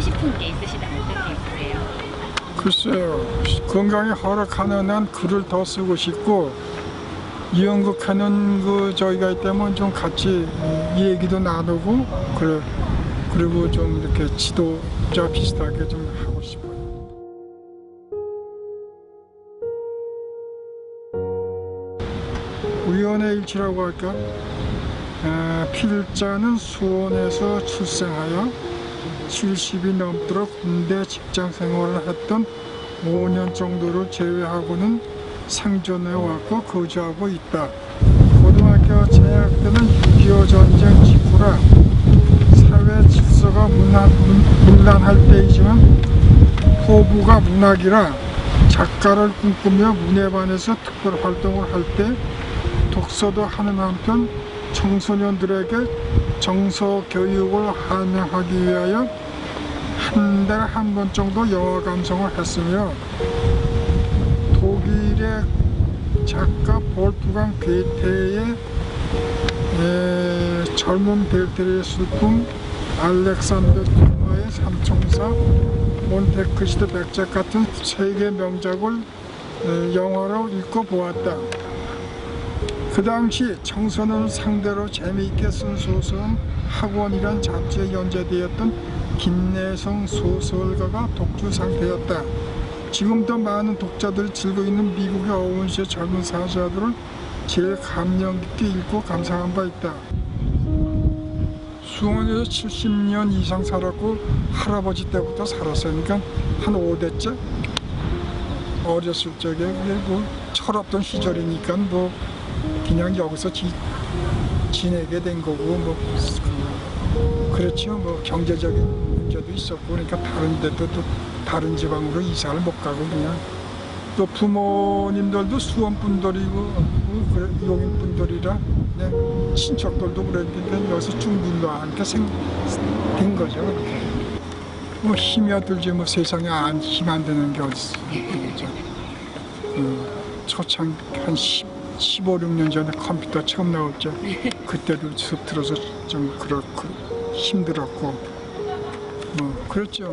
싶은 게 있으시다면 어떤 게 있으세요? 글쎄요 건강이 허락하는 한 글을 더 쓰고 싶고 이연극하는 그 저희가 있다면 좀 같이 이 얘기도 나누고 그래 그리고 좀 이렇게 지도자 비슷하게 좀 하고 싶어요. 우연의 일치라고 할까? 아, 필자는 수원에서 출생하여 70이 넘도록 군대 직장 생활을 했던 5년 정도를 제외하고는 생존해 왔고 거주하고 있다. 고등학교 재학 때는 6.25 전쟁 직후라 사회 질서가 문란, 문란할 때이지만 포부가 문학이라 작가를 꿈꾸며 문예반에서 특별 활동을 할 때 독서도 하는 한편 청소년들에게 정서 교육을 함양하기 위하여 한 달에 한 번 정도 영화 감상을 했으며 독일의 작가 볼프강 괴테의 에, 젊은 베르테르의 슬픔 알렉산더 두마의 삼총사 몬테크시드 백작 같은 세계 명작을 에, 영화로 읽고 보았다. 그 당시 청소년 상대로 재미있게 쓴 소설은 학원이란 잡지에 연재되었던 김내성 소설가가 독주 상태였다. 지금도 많은 독자들이 즐겨 있는 미국의 어원시의 젊은 사자들을 제일 감명 깊게 읽고 감상한 바 있다. 수원에서 70년 이상 살았고 할아버지 때부터 살았어요. 그러니까 한 5대째 어렸을 적에 뭐 철없던 시절이니까 뭐 그냥 여기서 지, 지내게 된 거고 뭐 그, 그렇죠. 뭐 경제적인 문제도 있었고 그러니까 다른 데도 또 다른 지방으로 이사를 못 가고 그냥. 또 부모님들도 수원 분들이고 그래, 용인 분들이라 네, 친척들도 그랬는데 여기서 중분도 하니까 생된 거죠. 그렇게 뭐 힘이 들지 뭐 세상에 안 힘 안 되는 게 어딨어. 그죠? 음, 초창 한 10, 15, 16년 전에 컴퓨터 처음 때 그때도 숲 들어서 좀 그렇고 힘들었고 뭐 그랬죠.